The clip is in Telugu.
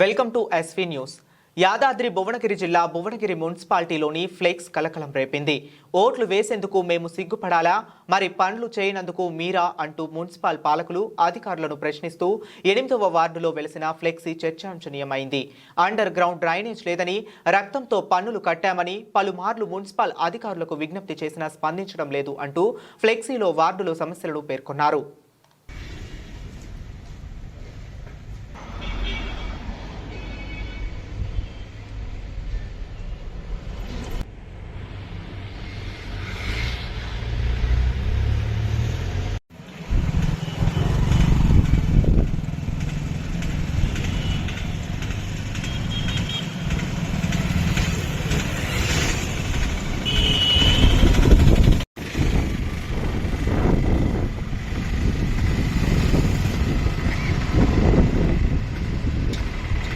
Welcome to SV news. Yadadri Bhuvanagiri జిల్లా భువనగిరి మున్సిపాలిటీలోని ఫ్లెక్స్ కలకలం రేపింది. ఓట్లు వేసేందుకు మేము సిగ్గుపడాలా? మరి పనులు చేయనందుకు మీరా అంటూ మున్సిపల్ పాలకులు అధికారులను ప్రశ్నిస్తూ ఎనిమిదవ వార్డులో వెలిసిన ఫ్లెక్సీ చర్చాంశనీయమైంది అండర్ గ్రౌండ్ డ్రైనేజ్ లేదని రక్తంతో పన్నులు కట్టామని పలుమార్లు మున్సిపల్ అధికారులకు విజ్ఞప్తి చేసినా స్పందించడం లేదు అంటూ ఫ్లెక్సీలో వార్డులో సమస్యలను పేర్కొన్నారు.